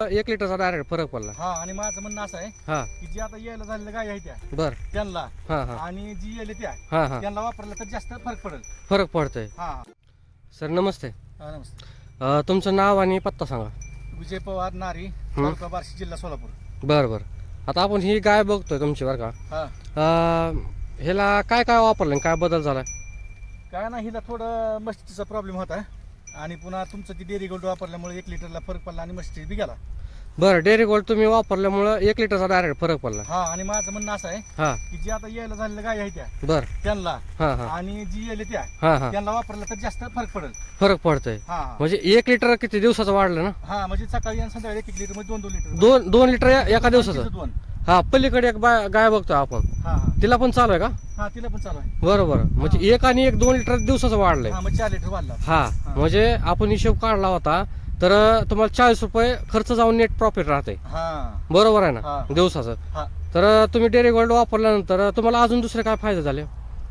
एक लिटरचा डायरेक्ट फरक पडला. हा आणि माझं म्हणणं असं आहे हा. की जे आता यायला झालेल्या गाय आहेत त्या बर. त्यांना हा हा. आणि जी येले त्या हा हा. त्यांना वापरलं तर जास्त फरक पडेल. फरक पडतोय. हा. सर नमस्ते. हा, नमस्ते. अ, तुमचं नाव आणि पत्ता सांगा. विजय पवार नारी तालुका बार्शी जिल्हा सोलापूर. बरं बरं. आता आपण ही गाय बघतोय तुमची बरं का. हा. अ, ह्याला काय काय वापरलं आणि काय बदल झाला काय ना हिला थोडं मस्तीचा प्रॉब्लेम होता. आणि पुन्हा तुमचं ती डेअरी गोल्ड वापरल्यामुळे एक लिटरला फरक पडला आणि मस्ती बी गेला. बरं डेअरी गोल्ड तुम्ही वापरल्यामुळं एक लिटरचा डायरेक्ट फरक पडला. हा आणि माझं म्हणणं असं आहे हा. की जे आता यायला झालेल्या गाय आहेत त्या बरं. त्यांना हा हा. आणि जी येले त्या हा हा. त्यांना वापरलं तर जास्त फरक पडेल. फरक पडतोय. हा. म्हणजे एक लिटर किती दिवसाचं वाढलं ना? हा म्हणजे सकाळी आणि संध्याकाळी एक एक लिटरमध्ये दोन दोन लिटर. दोन दोन लिटर एका दिवसाचं दोन. हा पलीकडे एक बा- गाय बघतोय आपण. हा हा. तिला पण चालू आहे का? हा तिला पण चालू आहे बरोबर. म्हणजे एक आणि एक दोन लिटर दिवसाचं वाढलंय. हा मग चार लिटर वाढला. हा म्हणजे आपण हिशोब काढला होता तर तुम्हाला चाळीस रुपये खर्च जाऊन नेट प्रॉफिट राहते हा. बरोबर आहे ना? हा. दिवसाचं. हा. तर तुम्ही डेअरी गोल्ड वापरल्यानंतर तुम्हाला अजून दुसरे काय फायदे झाले?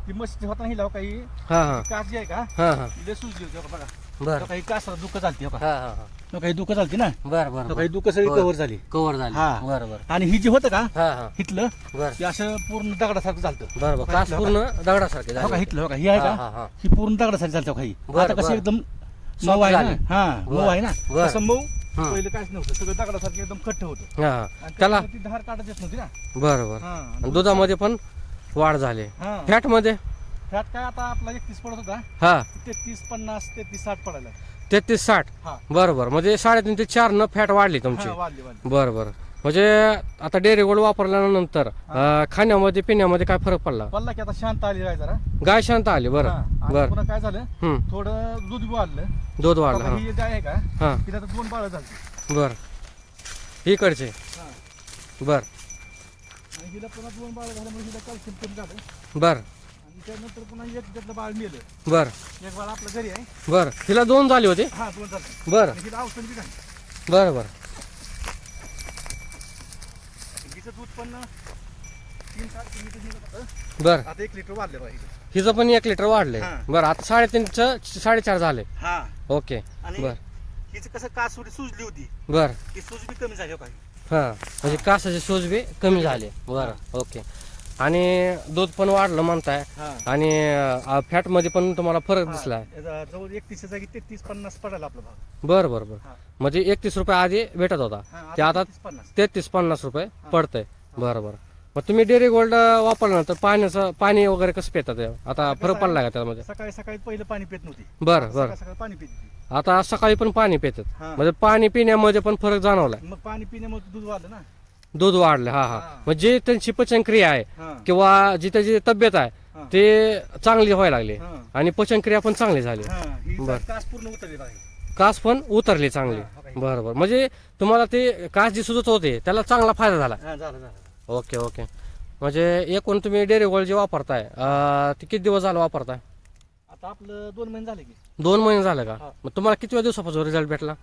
ती मस्त होता हिला हो काही हा हा. कास जी आहे का? हा हा. होती बघा. बर. हो काही दुःख झालती हो का? हा हा हो. काही दुःख झालती ना? बर बर काही दुःख सगळी. कव्हर झाली. कव्हर झाले. हा. बर बर. आणि ही जी होतं का? हा हा. हिथलं बर. ते असं पूर्ण दगडासारखं झालतं. बर बर. कास पूर्ण दगडासारखे हो का? झाले. हिथलं हो का? ही आहे हा, हा, का हा. पूर्ण दगडासारखी चालतं काही बरं, आता कसं बरं. एकदम मऊ आहे झाली. ना हा मऊ बरं, आहे ना? बरं. तसं मऊ हं. पहिलं काहीच नव्हतं. सगळं दगडासारखं एकदम खट्ट होतं. हा हा. आणि त्याला ती धार काढत येत नव्हती ना? बर बर. हा. आणि दुधामध्ये पण वाढ झाली. हा. फॅटमध्ये? त्यात काय आता आपला एकतीस पडत होता? हा. तेहतीस पन्नास तेहतीस साठ पडायला तेहतीस साठ? हा. बरोबर म्हणजे साडेतीन ते चार न फॅट वाढली तुमची. हा, वाढली वाढली. बरं बरं. म्हणजे आता डेअरी गोल्ड वापरल्यानंतर अं, खाण्यामध्ये पिण्यामध्ये काय फरक पडला? पडला की आता शांत आली आहे जरा. गाय शांत आली हा, बरं आणि बरं. पुन्हा काय झालं? हम्म. थोडं दूध वाढलं. दूध वाढलं बघा, हा ही. आहे का? हा. तिला आता दोन बाळ झाली. बरं. इकडचे. बरं. हिला पुन्हा दोन बाळ झाल्यामुळे हिला कॅल्शियम कमी झालं. बरं. आणि त्यानंतर पुन्हा एक त्यातलं बाळ मेलं. बरं. एक बाळ आपल्या घरी आहे. बरं. हिला दोन झाली होती? हा दोन बरं. औषध बी बरं बरं. हिचं तीन साडेतीन लिटर निघत होतं. बरं. आता एक लिटर वाढलं पाहिजे हिचं. पण एक लिटर वाढलंय. हा. बरं आता साडेतीनचं साडेचार झाले. हा. ओके. आणि बरं. हिचं कसं सुजली होती. बरं. ती सूज बी कमी झाली हो काही. हां. म्हणजे कासाचे सूज बी कमी झाले. बरं. ओके. आणि दूध पण वाढलं म्हणताय. हा. आणि फॅटमध्ये पण तुम्हाला फरक दिसला जवळ एकतीसच्या जागी तेहतीस पन्नास पडायला आपला भाव. बरं बरं बरं. हा. म्हणजे एकतीस रुपये आधी भेटत होता. हा, ते आता 33 पन्नास. तेहतीस पन्नास रुपये पडतंय. बरं बरं. मग तुम्ही डेअरी गोल्ड वापरल्यानंतर पाण्याचं पाणी वगैरे कसं पितात आता फरक पडला का त्यामध्ये? सकाळी सकाळी पहिलं पाणी पित नव्हती. बरं बरं. सकाळी सकाळी पाणी पित होती आता सकाळी पण पाणी पितात. हा. म्हणजे पाणी पिण्यामध्ये पण फरक जाणवला मग पाणी पिण्यामुळे दूध वाढलं ना? दूध वाढलं हा हा. म्हणजे त्यांची पचनक्रिया आहे किंवा जी त्याची तब्येत आहे. ते चांगली व्हायला लागली. आणि पचनक्रिया पण चांगली झाली. बरं. कास पण उतरली चांगली. बरं बरं. म्हणजे तुम्हाला ते कास जी सुजत होते त्याला चांगला फायदा झाला. Okay okay. म्हणजे एकूण तुम्ही डेअरी गोल्ड जे वापरताय ते किती दिवस झालं वापरताय? आता आपलं दोन महिने झाले की. दोन महिने झाले का. मग तुम्हाला किती दिवसापासून रिझल्ट भेटला?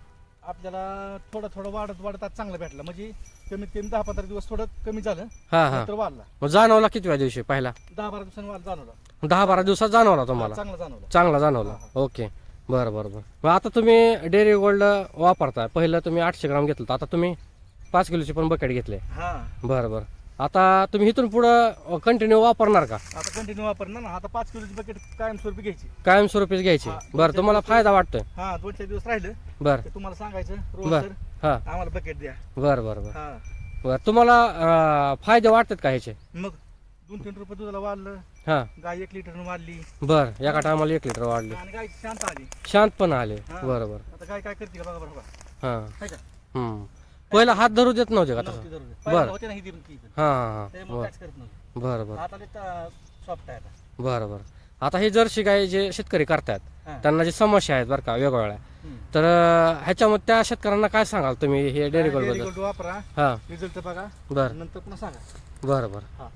आपल्याला थोडं थोडं वाढत वाढत आज चांगलं भेटलं. म्हणजे कमीत कमी दहा पंधरा दिवस थोडं कमी झालं हा हा. नंतर वाढला. मग जाणवला किती दिवशी पहिला? दहा बारा दिवसांनी वाढ जाणवला. दहा बारा दिवसात जाणवला तुम्हाला? चांगलं जाणवलं. चांगला जाणवला. ओके. बरं बरं बरं. मग आता तुम्ही डेअरी गोल्ड वापरताय. पहिलं तुम्ही आठशे ग्राम घेतलं आता तुम्ही पाच किलोची पण बकेट घेतले. हा. बरं बरं. आता तुम्ही इथून पुढं कंटिन्यू वापरणार का? आता कंटिन्यू वापरणार ना. आता पाच किलोची बकेट कायमस्वरूपी घ्यायची. कायमस्वरूपीच घ्यायची. हा, बरं तुम्हाला फायदा वाटतोय. हा दोन चार दिवस राहिलं. बरं. तुम्हाला सांगायचं रोज बर. हा. आम्हाला बकेट द्या. बरं बरं बरं. हा. बरं तुम्हाला अं, फायदे वाटतात का ह्याचे? मग दोन तीन रुपये दुधाला वाढलं. हां. गाय एक लिटर वाढली. बरं एका टायमाला एक लिटर वाढले. आणि गाय शांत आली. शांत पण आले. हा. बरं बरं. आता गाय काय करते का बघा बरं बघा. हां. का? हम्म. पहिला हात धरू देत नव्हते का तसं? होते ना ही ती हां हां हां. बरं. करत नव्हती. बरं बरं. आता सॉफ्ट आहे आता. बरं बरं. आता हे जर्सी गाय जे शेतकरी करतात हा. त्यांना जे समस्या आहेत बरं का वेगवेगळ्या. हम्म. तर अं, ह्याच्यामध्ये त्या शेतकऱ्यांना काय सांगाल तुम्ही हे डेअरी Dairy गोल्डबद्दल वापरा. हां. रिझल्ट बघा. बरं. नंतर पुन्हा सांगा. बरं बरं. हा.